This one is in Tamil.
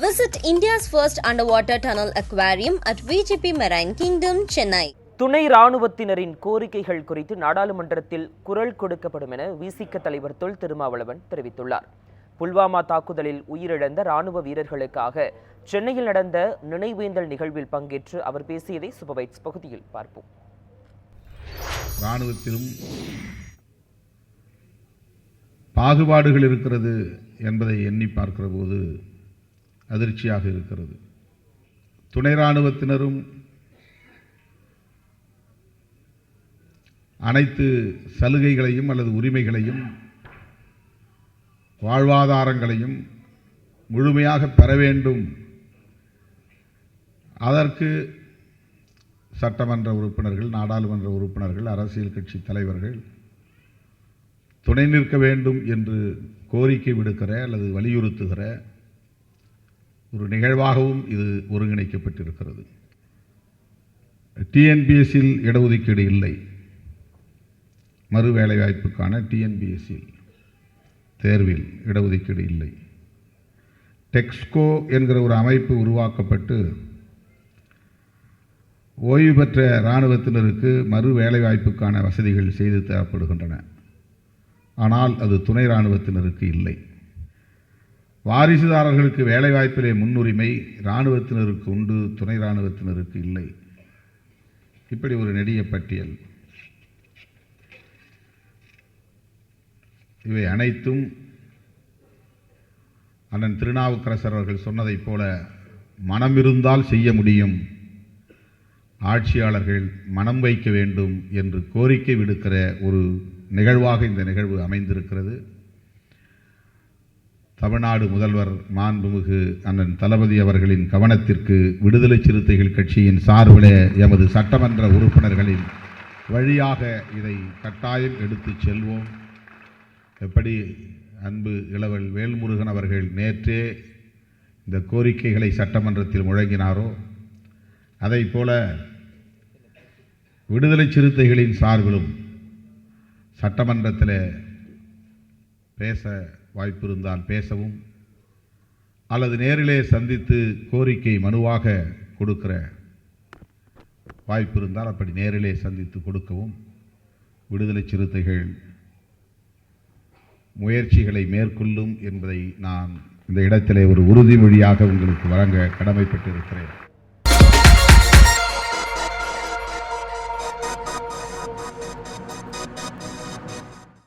Visit India's first underwater tunnel aquarium at VGP Marine Kingdom, Chennai. துணை ராணுவத்தினரின் கோரிக்கைகள் குறித்து நாடாளுமன்றத்தில் குரல் கொடுக்கப்படும் என விசிக தலைவர் தொல் திருமாவளவன் தெரிவித்துள்ளார் புல்வாமா தாக்குதலில் உயிரிழந்த ராணுவ வீரர்களுக்காக சென்னையில் நடந்த நினைவேந்தல் நிகழ்வில் பங்கேற்று அவர் பேசியதை சுபவைட்ஸ் பகுதியில் பார்ப்போம் இராணுவத்திலும் பாகுபாடுகள் இருக்கிறது என்பதை எண்ணி பார்க்கிற போது அதிர்ச்சியாக இருக்கிறது. துணை இராணுவத்தினரும் அனைத்து சலுகைகளையும் அல்லது உரிமைகளையும் வாழ்வாதாரங்களையும் முழுமையாக பெற வேண்டும். அதற்கு சட்டமன்ற உறுப்பினர்கள் நாடாளுமன்ற உறுப்பினர்கள் அரசியல் கட்சி தலைவர்கள் துணை நிற்க வேண்டும் என்று கோரிக்கை விடுக்கிற அல்லது வலியுறுத்துகிற ஒரு நிகழ்வாகவும் இது ஒருங்கிணைக்கப்பட்டிருக்கிறது. டிஎன்பிஎஸ்சியில் இடஒதுக்கீடு இல்லை. மறு வேலைவாய்ப்புக்கான டிஎன்பிஎஸ்சி தேர்வில் இடஒதுக்கீடு இல்லை. டெக்ஸ்கோ என்கிற ஒரு அமைப்பு உருவாக்கப்பட்டு ஓய்வு பெற்ற இராணுவத்தினருக்கு மறு வேலைவாய்ப்புக்கான வசதிகள் செய்து தரப்படுகின்றன. ஆனால் அது துணை இராணுவத்தினருக்கு இல்லை. வாரிசுதாரர்களுக்கு வேலைவாய்ப்பிலே முன்னுரிமை இராணுவத்தினருக்கு உண்டு துணை இராணுவத்தினருக்கு இல்லை. இப்படி ஒரு நெடிய பட்டியல். இவை அனைத்தும் அண்ணன் திருநாவுக்கரசர் அவர்கள் சொன்னதைப் போல மனம் இருந்தால் செய்ய முடியும். ஆட்சியாளர்கள் மனம் வைக்க வேண்டும் என்று கோரிக்கை விடுக்கிற ஒரு நிகழ்வாக இந்த நிகழ்வு அமைந்திருக்கிறது. தமிழ்நாடு முதல்வர் மாண்புமிகு அண்ணன் தளபதி அவர்களின் கவனத்திற்கு விடுதலை சிறுத்தைகள் கட்சியின் சார்பிலே எமது சட்டமன்ற உறுப்பினர்களின் வழியாக இதை கட்டாயம் எடுத்துச் செல்வோம். எப்படி அன்பு இளவல் வேல்முருகன் அவர்கள் நேற்றே இந்த கோரிக்கைகளை சட்டமன்றத்தில் முழங்கினாரோ அதை போல விடுதலை சிறுத்தைகளின் சார்பிலும் சட்டமன்றத்தில் பேச வாய்ப்பு இருந்தால் பேசவும் அல்லது நேரிலே சந்தித்து கோரிக்கை மனுவாக கொடுக்கிற வாய்ப்பு இருந்தால் அப்படி நேரிலே சந்தித்து கொடுக்கவும். விடுதலை சிறுத்தைகள் முயற்சிகளை மேற்கொள்ளும் என்பதை நான் இந்த இடத்திலே ஒரு உறுதிமொழியாக உங்களுக்கு வழங்க கடமைப்பட்டிருக்கிறேன்.